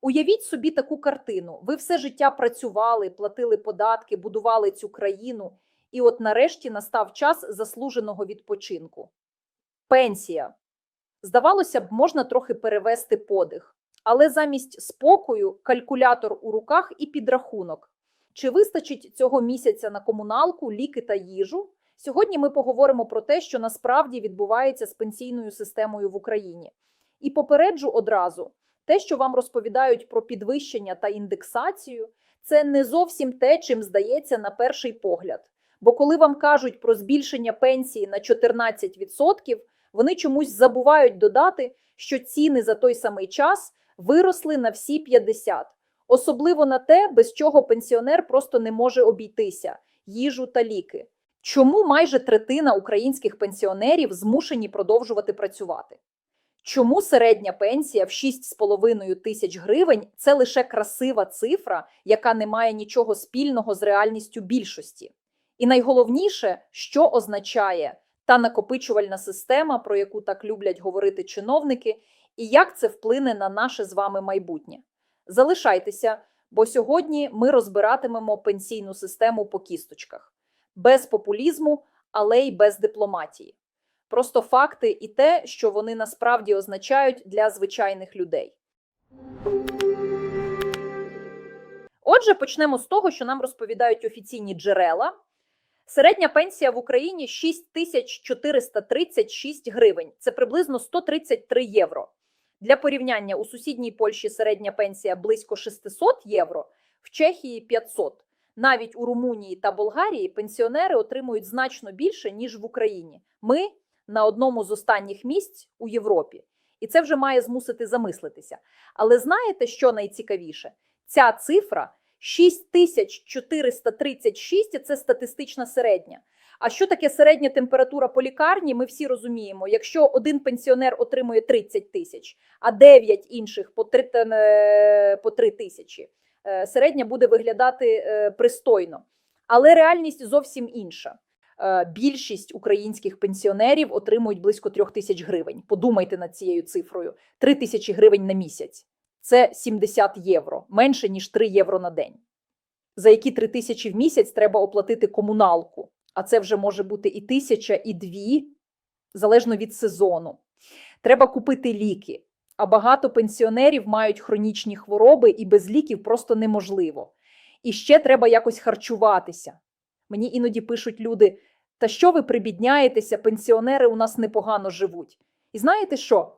Уявіть собі таку картину: ви все життя працювали, платили податки, будували цю країну, і от нарешті настав час заслуженого відпочинку. Пенсія. Здавалося б, можна трохи перевести подих, але замість спокою калькулятор у руках і підрахунок. Чи вистачить цього місяця на комуналку, ліки та їжу? Сьогодні ми поговоримо про те, що насправді відбувається з пенсійною системою в Україні. І попереджу одразу: те, що вам розповідають про підвищення та індексацію, це не зовсім те, чим здається на перший погляд. Бо коли вам кажуть про збільшення пенсії на 14%, вони чомусь забувають додати, що ціни за той самий час виросли на всі 50%. Особливо на те, без чого пенсіонер просто не може обійтися їжу та ліки. Чому майже третина українських пенсіонерів змушені продовжувати працювати? Чому середня пенсія в 6,5 тисяч гривень це лише красива цифра, яка не має нічого спільного з реальністю більшості? І найголовніше, що означає та накопичувальна система, про яку так люблять говорити чиновники, і як це вплине на наше з вами майбутнє? Залишайтеся, бо сьогодні ми розбиратимемо пенсійну систему по кісточках без популізму, але й без дипломатії. Просто факти і те, що вони насправді означають для звичайних людей. Отже, почнемо з того, що нам розповідають офіційні джерела. Середня пенсія в Україні 6436 гривень. Це приблизно 133 євро. Для порівняння у сусідній Польщі середня пенсія близько 600 євро, в Чехії 500. Навіть у Румунії та Болгарії пенсіонери отримують значно більше ніж в Україні. Ми на одному з останніх місць у Європі, і це вже має змусити замислитися. Але знаєте, що найцікавіше? Ця цифра 6436 – це статистична середня. А що таке середня температура по лікарні? Ми всі розуміємо. Якщо один пенсіонер отримує 30 тисяч, а 9 інших по 3, е, по 3 тисячі, е, середня буде виглядати е, пристойно. Але реальність зовсім інша. Більшість українських пенсіонерів отримують близько 3 тисяч гривень. Подумайте над цією цифрою: 3 тисячі гривень на місяць. Це 70 євро, менше ніж 3 євро на день. За які 3 тисячі в місяць треба оплатити комуналку. А це вже може бути і тисяча, і дві, залежно від сезону. Треба купити ліки. А багато пенсіонерів мають хронічні хвороби, і без ліків просто неможливо. І ще треба якось харчуватися. Мені іноді пишуть люди: та що ви прибідняєтеся, пенсіонери у нас непогано живуть. І знаєте що?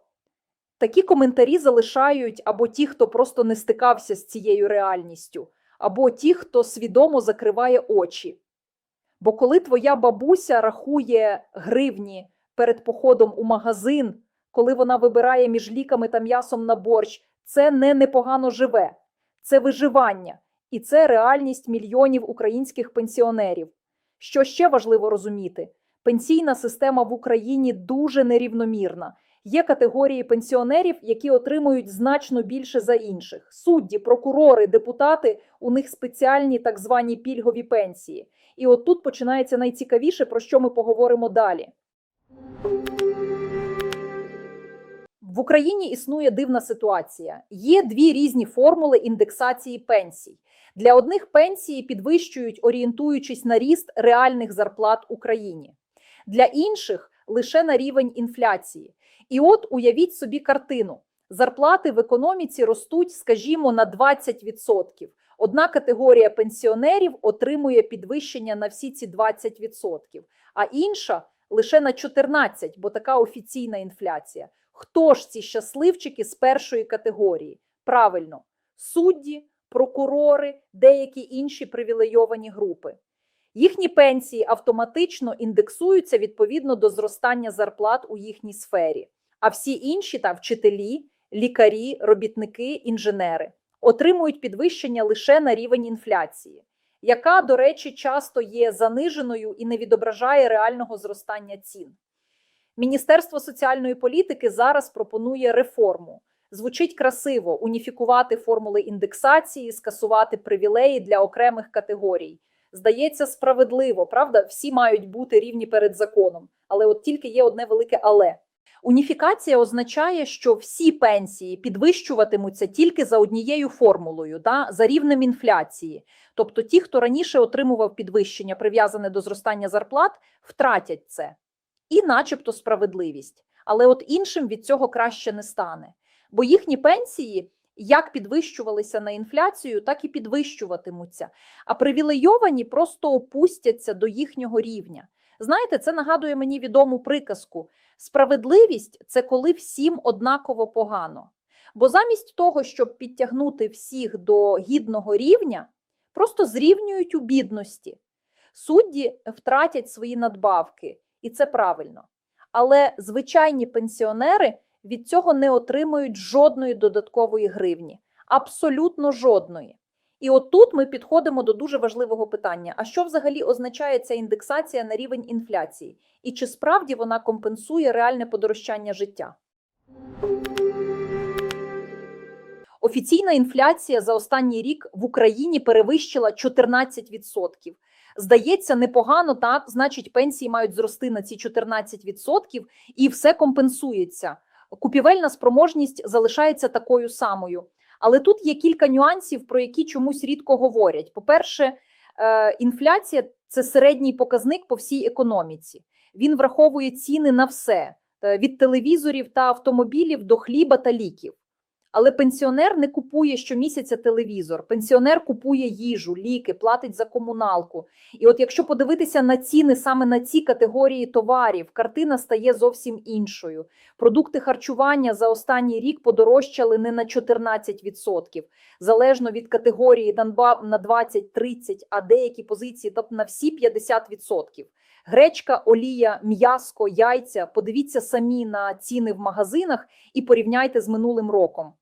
Такі коментарі залишають або ті, хто просто не стикався з цією реальністю, або ті, хто свідомо закриває очі. Бо коли твоя бабуся рахує гривні перед походом у магазин, коли вона вибирає між ліками та м'ясом на борщ, це не непогано живе, це виживання, і це реальність мільйонів українських пенсіонерів. Що ще важливо розуміти, пенсійна система в Україні дуже нерівномірна. Є категорії пенсіонерів, які отримують значно більше за інших. Судді, прокурори, депутати у них спеціальні так звані пільгові пенсії. І от тут починається найцікавіше, про що ми поговоримо далі. В Україні існує дивна ситуація. Є дві різні формули індексації пенсій. Для одних пенсії підвищують, орієнтуючись на ріст реальних зарплат Україні, для інших лише на рівень інфляції. І от уявіть собі картину: зарплати в економіці ростуть, скажімо, на 20%. Одна категорія пенсіонерів отримує підвищення на всі ці 20%, а інша лише на 14%, бо така офіційна інфляція. Хто ж ці щасливчики з першої категорії? Правильно, судді, прокурори, деякі інші привілейовані групи. Їхні пенсії автоматично індексуються відповідно до зростання зарплат у їхній сфері. А всі інші та вчителі, лікарі, робітники, інженери отримують підвищення лише на рівень інфляції, яка, до речі, часто є заниженою і не відображає реального зростання цін. Міністерство соціальної політики зараз пропонує реформу. Звучить красиво уніфікувати формули індексації, скасувати привілеї для окремих категорій. Здається, справедливо, правда, всі мають бути рівні перед законом, але от тільки є одне велике але. Уніфікація означає, що всі пенсії підвищуватимуться тільки за однією формулою, да, за рівнем інфляції. Тобто, ті, хто раніше отримував підвищення, прив'язане до зростання зарплат, втратять це і, начебто, справедливість. Але от іншим від цього краще не стане, бо їхні пенсії як підвищувалися на інфляцію, так і підвищуватимуться. А привілейовані просто опустяться до їхнього рівня. Знаєте, це нагадує мені відому приказку: справедливість це коли всім однаково погано. Бо замість того, щоб підтягнути всіх до гідного рівня, просто зрівнюють у бідності. Судді втратять свої надбавки, і це правильно. Але звичайні пенсіонери від цього не отримують жодної додаткової гривні, абсолютно жодної. І от тут ми підходимо до дуже важливого питання: а що взагалі означає ця індексація на рівень інфляції? І чи справді вона компенсує реальне подорожчання життя? Офіційна інфляція за останній рік в Україні перевищила 14%. Здається, непогано, так? Значить, пенсії мають зрости на ці 14% і все компенсується. Купівельна спроможність залишається такою самою. Але тут є кілька нюансів, про які чомусь рідко говорять. По-перше, е, інфляція це середній показник по всій економіці. Він враховує ціни на все е, від телевізорів та автомобілів до хліба та ліків. Але пенсіонер не купує щомісяця телевізор. Пенсіонер купує їжу, ліки, платить за комуналку. І от якщо подивитися на ціни саме на ці категорії товарів, картина стає зовсім іншою. Продукти харчування за останній рік подорожчали не на 14%, залежно від категорії на 20-30, а деякі позиції тобто на всі 50%. Гречка, олія, м'яско, яйця. Подивіться самі на ціни в магазинах і порівняйте з минулим роком.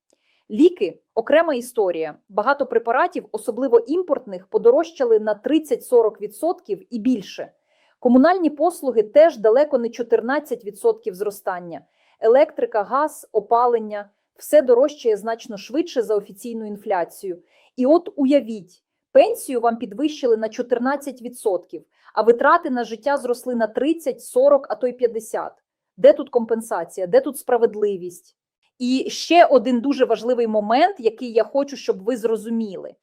Ліки окрема історія. Багато препаратів, особливо імпортних, подорожчали на 30-40% і більше. Комунальні послуги теж далеко не 14% зростання. Електрика, газ, опалення все дорожчає значно швидше за офіційну інфляцію. І от уявіть, пенсію вам підвищили на 14%, а витрати на життя зросли на 30, 40, а то й 50. Де тут компенсація, де тут справедливість? І ще один дуже важливий момент, який я хочу, щоб ви зрозуміли: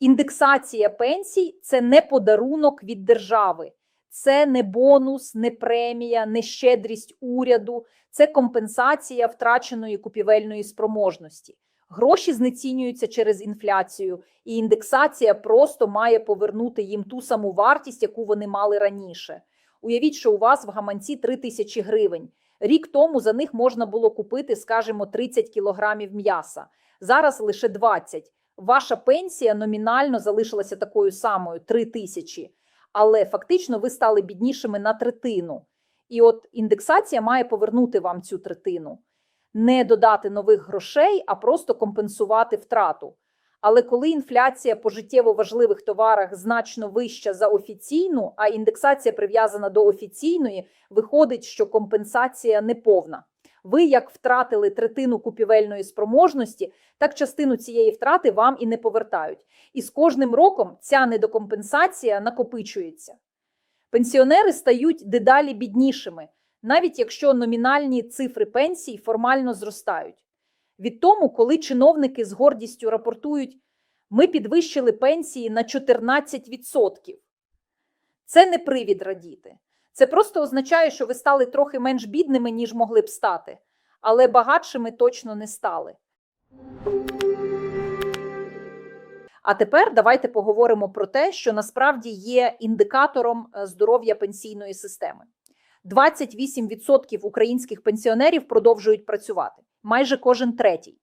індексація пенсій це не подарунок від держави, це не бонус, не премія, не щедрість уряду, це компенсація втраченої купівельної спроможності. Гроші знецінюються через інфляцію, і індексація просто має повернути їм ту саму вартість, яку вони мали раніше. Уявіть, що у вас в гаманці 3 тисячі гривень. Рік тому за них можна було купити, скажімо, 30 кілограмів м'яса. Зараз лише 20. Ваша пенсія номінально залишилася такою самою 3 тисячі, але фактично ви стали біднішими на третину. І от індексація має повернути вам цю третину, не додати нових грошей, а просто компенсувати втрату. Але коли інфляція по життєво важливих товарах значно вища за офіційну, а індексація прив'язана до офіційної, виходить, що компенсація неповна. Ви як втратили третину купівельної спроможності, так частину цієї втрати вам і не повертають. І з кожним роком ця недокомпенсація накопичується. Пенсіонери стають дедалі біднішими, навіть якщо номінальні цифри пенсій формально зростають. Від тому, коли чиновники з гордістю рапортують, ми підвищили пенсії на 14%. Це не привід радіти. Це просто означає, що ви стали трохи менш бідними, ніж могли б стати, але багатшими точно не стали. А тепер давайте поговоримо про те, що насправді є індикатором е, здоров'я пенсійної системи. 28% українських пенсіонерів продовжують працювати, майже кожен третій.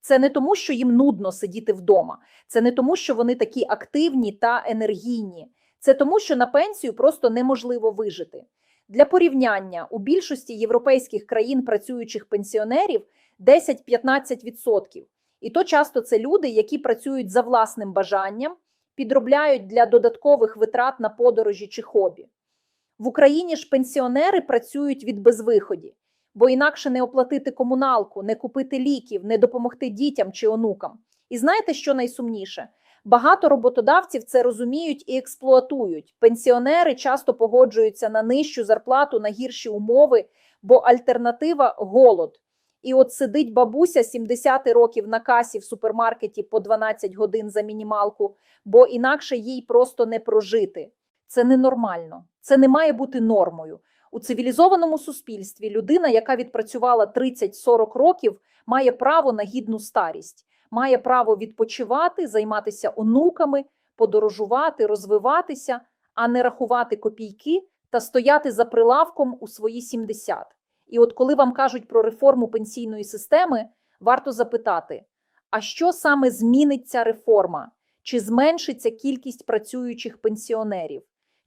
Це не тому, що їм нудно сидіти вдома, це не тому, що вони такі активні та енергійні. Це тому, що на пенсію просто неможливо вижити. Для порівняння у більшості європейських країн працюючих пенсіонерів 10-15%. І то часто це люди, які працюють за власним бажанням, підробляють для додаткових витрат на подорожі чи хобі. В Україні ж пенсіонери працюють від безвиході, бо інакше не оплатити комуналку, не купити ліків, не допомогти дітям чи онукам. І знаєте, що найсумніше? Багато роботодавців це розуміють і експлуатують. Пенсіонери часто погоджуються на нижчу зарплату, на гірші умови, бо альтернатива голод. І от сидить бабуся 70 років на касі в супермаркеті по 12 годин за мінімалку, бо інакше їй просто не прожити. Це ненормально. Це не має бути нормою. У цивілізованому суспільстві людина, яка відпрацювала 30-40 років, має право на гідну старість, має право відпочивати, займатися онуками, подорожувати, розвиватися, а не рахувати копійки та стояти за прилавком у свої 70. І от коли вам кажуть про реформу пенсійної системи, варто запитати: а що саме змінить ця реформа? Чи зменшиться кількість працюючих пенсіонерів?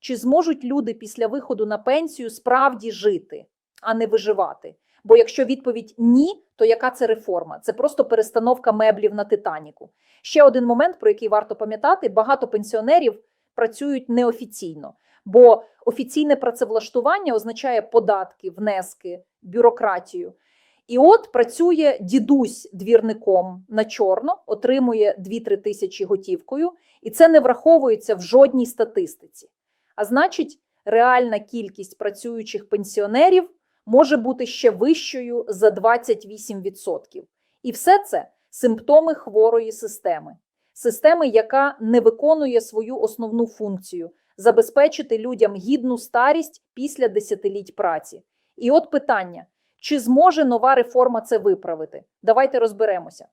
Чи зможуть люди після виходу на пенсію справді жити, а не виживати? Бо якщо відповідь ні, то яка це реформа? Це просто перестановка меблів на Титаніку. Ще один момент, про який варто пам'ятати: багато пенсіонерів працюють неофіційно, бо офіційне працевлаштування означає податки, внески, бюрократію. І от працює дідусь двірником на чорно, отримує 2-3 тисячі готівкою, і це не враховується в жодній статистиці. А значить, реальна кількість працюючих пенсіонерів може бути ще вищою за 28%. І все це симптоми хворої системи, системи, яка не виконує свою основну функцію забезпечити людям гідну старість після десятиліть праці. І от питання: чи зможе нова реформа це виправити? Давайте розберемося.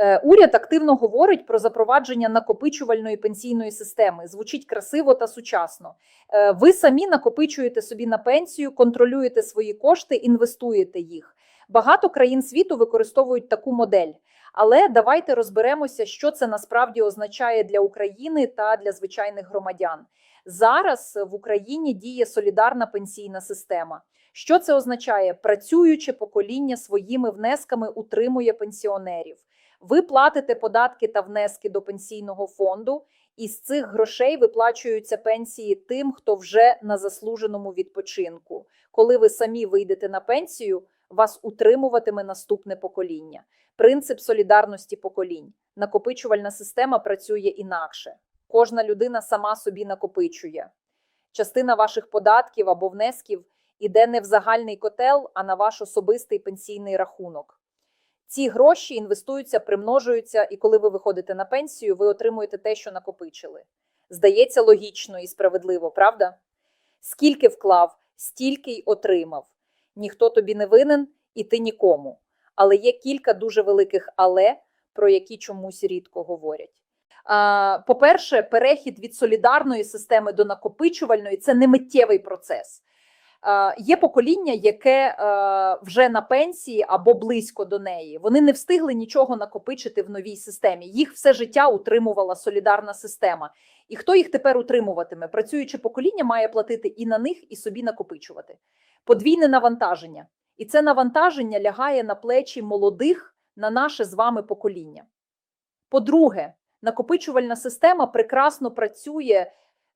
Е, Уряд активно говорить про запровадження накопичувальної пенсійної системи. Звучить красиво та сучасно. Е, Ви самі накопичуєте собі на пенсію, контролюєте свої кошти, інвестуєте їх. Багато країн світу використовують таку модель. Але давайте розберемося, що це насправді означає для України та для звичайних громадян. Зараз в Україні діє солідарна пенсійна система. Що це означає? Працююче покоління своїми внесками утримує пенсіонерів. Ви платите податки та внески до пенсійного фонду, і з цих грошей виплачуються пенсії тим, хто вже на заслуженому відпочинку. Коли ви самі вийдете на пенсію, вас утримуватиме наступне покоління. Принцип солідарності поколінь. Накопичувальна система працює інакше. Кожна людина сама собі накопичує. Частина ваших податків або внесків іде не в загальний котел, а на ваш особистий пенсійний рахунок. Ці гроші інвестуються, примножуються, і коли ви виходите на пенсію, ви отримуєте те, що накопичили. Здається, логічно і справедливо, правда? Скільки вклав, стільки й отримав. Ніхто тобі не винен, і ти нікому. Але є кілька дуже великих але, про які чомусь рідко говорять. По-перше, перехід від солідарної системи до накопичувальної це не миттєвий процес. Е, Є покоління, яке е, вже на пенсії або близько до неї. Вони не встигли нічого накопичити в новій системі. Їх все життя утримувала солідарна система. І хто їх тепер утримуватиме? Працююче покоління має платити і на них, і собі накопичувати. Подвійне навантаження. І це навантаження лягає на плечі молодих на наше з вами покоління. По-друге, накопичувальна система прекрасно працює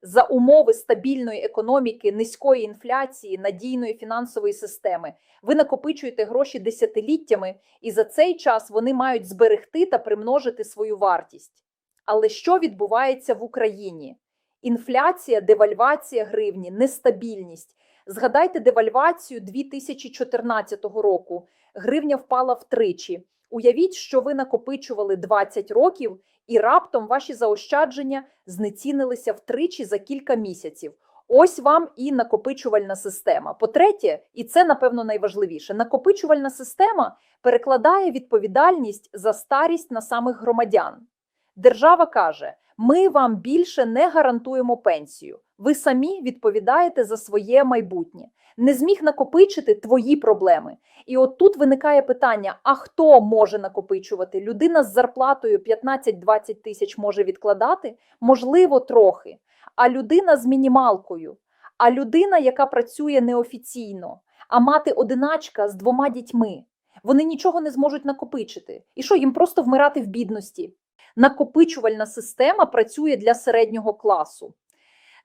за умови стабільної економіки, низької інфляції, надійної фінансової системи. Ви накопичуєте гроші десятиліттями, і за цей час вони мають зберегти та примножити свою вартість. Але що відбувається в Україні? Інфляція, девальвація гривні, нестабільність. Згадайте девальвацію 2014 року. Гривня впала втричі. Уявіть, що ви накопичували 20 років, і раптом ваші заощадження знецінилися втричі за кілька місяців. Ось вам і накопичувальна система. По-третє, і це напевно найважливіше, накопичувальна система перекладає відповідальність за старість на самих громадян. Держава каже: ми вам більше не гарантуємо пенсію. Ви самі відповідаєте за своє майбутнє. Не зміг накопичити твої проблеми. І от тут виникає питання: а хто може накопичувати? Людина з зарплатою 15-20 тисяч може відкладати? Можливо, трохи. А людина з мінімалкою, а людина, яка працює неофіційно, а мати одиначка з двома дітьми, вони нічого не зможуть накопичити. І що їм просто вмирати в бідності? Накопичувальна система працює для середнього класу.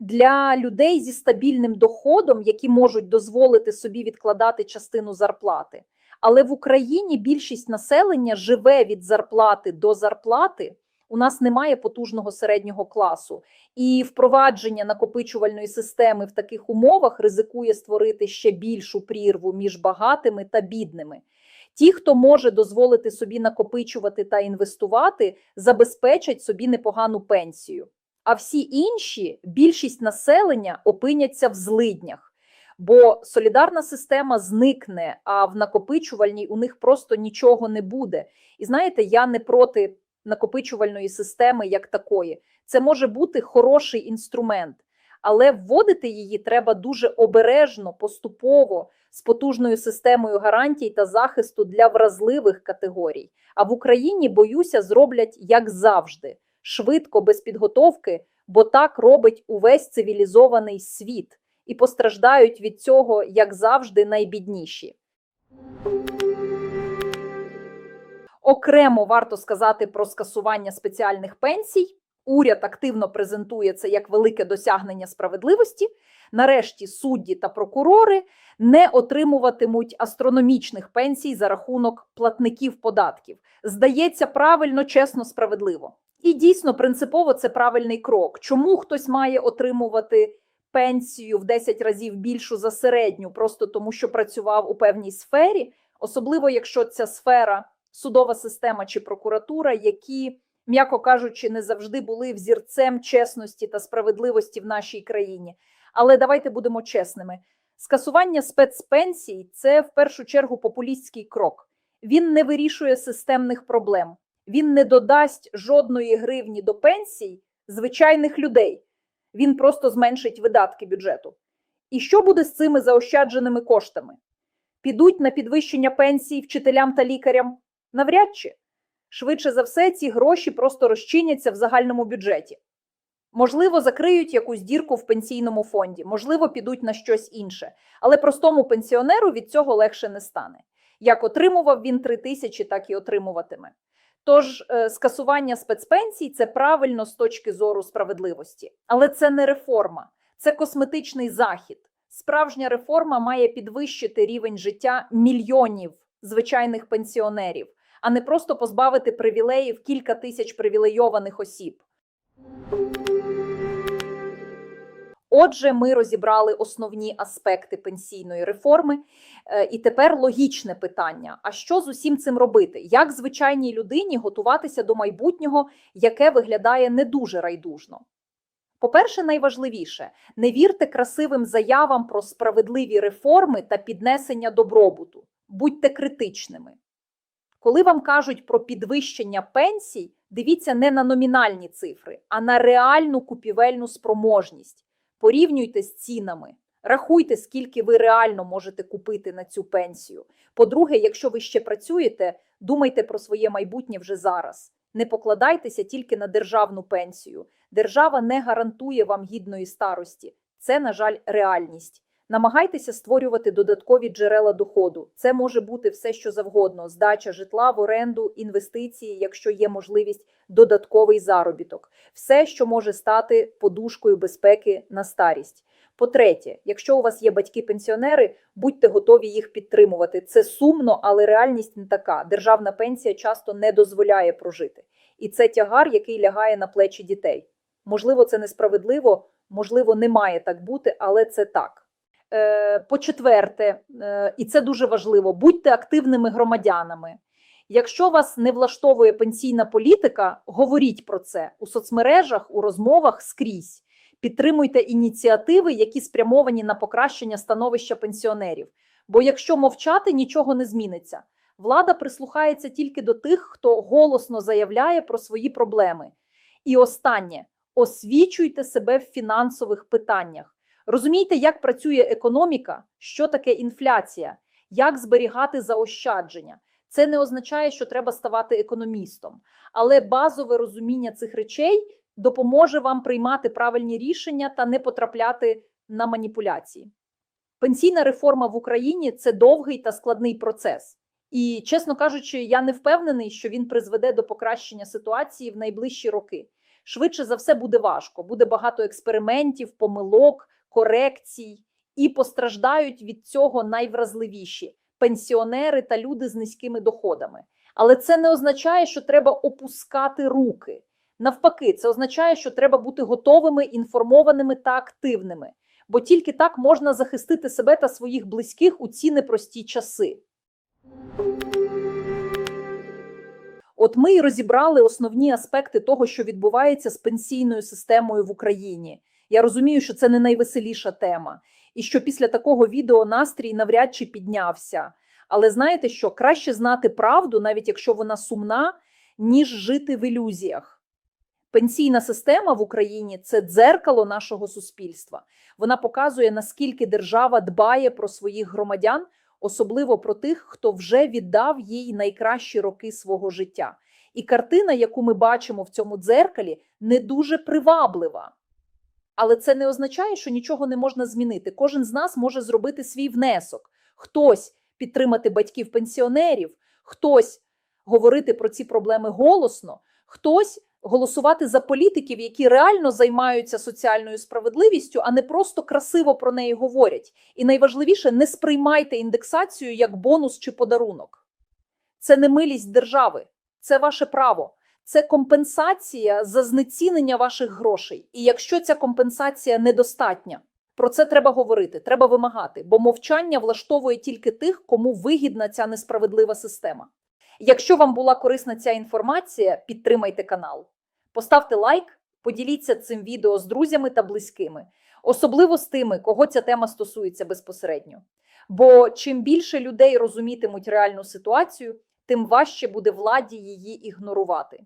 Для людей зі стабільним доходом, які можуть дозволити собі відкладати частину зарплати. Але в Україні більшість населення живе від зарплати до зарплати У нас немає потужного середнього класу, і впровадження накопичувальної системи в таких умовах ризикує створити ще більшу прірву між багатими та бідними. Ті, хто може дозволити собі накопичувати та інвестувати, забезпечать собі непогану пенсію. А всі інші, більшість населення, опиняться в злиднях, бо солідарна система зникне, а в накопичувальній у них просто нічого не буде. І знаєте, я не проти накопичувальної системи як такої. Це може бути хороший інструмент, але вводити її треба дуже обережно, поступово, з потужною системою гарантій та захисту для вразливих категорій. А в Україні, боюся, зроблять як завжди, швидко, без підготовки, бо так робить увесь цивілізований світ, і постраждають від цього, як завжди, найбідніші. Окремо варто сказати про скасування спеціальних пенсій. Уряд активно презентує це як велике досягнення справедливості. Нарешті судді та прокурори не отримуватимуть астрономічних пенсій за рахунок платників податків. Здається, правильно, чесно, справедливо. І дійсно принципово це правильний крок. Чому хтось має отримувати пенсію в 10 разів більшу за середню, просто тому що працював у певній сфері, особливо якщо ця сфера судова система чи прокуратура, які, м'яко кажучи, не завжди були взірцем чесності та справедливості в нашій країні. Але давайте будемо чесними: скасування спецпенсій це в першу чергу популістський крок. Він не вирішує системних проблем, він не додасть жодної гривні до пенсій звичайних людей. Він просто зменшить видатки бюджету. І що буде з цими заощадженими коштами? Підуть на підвищення пенсій вчителям та лікарям? Навряд чи. Швидше за все, ці гроші просто розчиняться в загальному бюджеті. Можливо, закриють якусь дірку в пенсійному фонді, можливо, підуть на щось інше. Але простому пенсіонеру від цього легше не стане. Як отримував він 3 тисячі, так і отримуватиме. Тож е, скасування спецпенсій це правильно з точки зору справедливості. Але це не реформа, це косметичний захід. Справжня реформа має підвищити рівень життя мільйонів звичайних пенсіонерів, а не просто позбавити привілеїв кілька тисяч привілейованих осіб. Отже, ми розібрали основні аспекти пенсійної реформи. Е, І тепер логічне питання: а що з усім цим робити? Як звичайній людині готуватися до майбутнього, яке виглядає не дуже райдужно? По-перше, найважливіше не вірте красивим заявам про справедливі реформи та піднесення добробуту. Будьте критичними. Коли вам кажуть про підвищення пенсій, дивіться не на номінальні цифри, а на реальну купівельну спроможність. Порівнюйте з цінами, рахуйте, скільки ви реально можете купити на цю пенсію. По-друге, якщо ви ще працюєте, думайте про своє майбутнє вже зараз. Не покладайтеся тільки на державну пенсію. Держава не гарантує вам гідної старості. Це, на жаль, реальність. Намагайтеся створювати додаткові джерела доходу. Це може бути все, що завгодно: здача житла в оренду, інвестиції, якщо є можливість, додатковий заробіток, все, що може стати подушкою безпеки на старість. По-третє, якщо у вас є батьки-пенсіонери, будьте готові їх підтримувати. Це сумно, але реальність не така. Державна пенсія часто не дозволяє прожити. І це тягар, який лягає на плечі дітей. Можливо, це несправедливо, можливо, не має так бути, але це так. Е, По-четверте, е, і це дуже важливо, будьте активними громадянами. Якщо вас не влаштовує пенсійна політика, говоріть про це у соцмережах, у розмовах скрізь. Підтримуйте ініціативи, які спрямовані на покращення становища пенсіонерів. Бо якщо мовчати, нічого не зміниться. Влада прислухається тільки до тих, хто голосно заявляє про свої проблеми. І останнє освічуйте себе в фінансових питаннях. Розумійте, як працює економіка, що таке інфляція, як зберігати заощадження. Це не означає, що треба ставати економістом, але базове розуміння цих речей допоможе вам приймати правильні рішення та не потрапляти на маніпуляції. Пенсійна реформа в Україні це довгий та складний процес. І, чесно кажучи, я не впевнений, що він призведе до покращення ситуації в найближчі роки. Швидше за все буде важко, буде багато експериментів, помилок, корекцій, і постраждають від цього найвразливіші пенсіонери та люди з низькими доходами. Але це не означає, що треба опускати руки. Навпаки, це означає, що треба бути готовими, інформованими та активними, бо тільки так можна захистити себе та своїх близьких у ці непрості часи. От ми і розібрали основні аспекти того, що відбувається з пенсійною системою в Україні. Я розумію, що це не найвеселіша тема, і що після такого відео настрій навряд чи піднявся. Але знаєте що? Краще знати правду, навіть якщо вона сумна, ніж жити в ілюзіях. Пенсійна система в Україні це дзеркало нашого суспільства. Вона показує, наскільки держава дбає про своїх громадян, особливо про тих, хто вже віддав їй найкращі роки свого життя. І картина, яку ми бачимо в цьому дзеркалі, не дуже приваблива. Але це не означає, що нічого не можна змінити. Кожен з нас може зробити свій внесок. Хтось підтримати батьків-пенсіонерів, хтось говорити про ці проблеми голосно, хтось голосувати за політиків, які реально займаються соціальною справедливістю, а не просто красиво про неї говорять. І найважливіше, не сприймайте індексацію як бонус чи подарунок. Це не милість держави, це ваше право. Це компенсація за знецінення ваших грошей. І якщо ця компенсація недостатня, про це треба говорити, треба вимагати, бо мовчання влаштовує тільки тих, кому вигідна ця несправедлива система. Якщо вам була корисна ця інформація, підтримайте канал. Поставте лайк, поділіться цим відео з друзями та близькими, особливо з тими, кого ця тема стосується безпосередньо. Бо чим більше людей розумітимуть реальну ситуацію, тим важче буде владі її ігнорувати.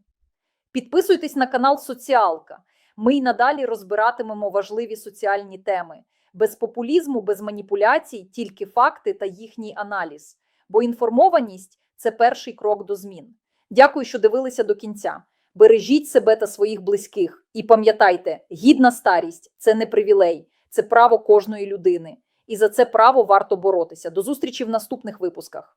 Підписуйтесь на канал Соціалка. Ми й надалі розбиратимемо важливі соціальні теми без популізму, без маніпуляцій, тільки факти та їхній аналіз. Бо інформованість це перший крок до змін. Дякую, що дивилися до кінця. Бережіть себе та своїх близьких. І пам'ятайте, гідна старість це не привілей, це право кожної людини. І за це право варто боротися. До зустрічі в наступних випусках.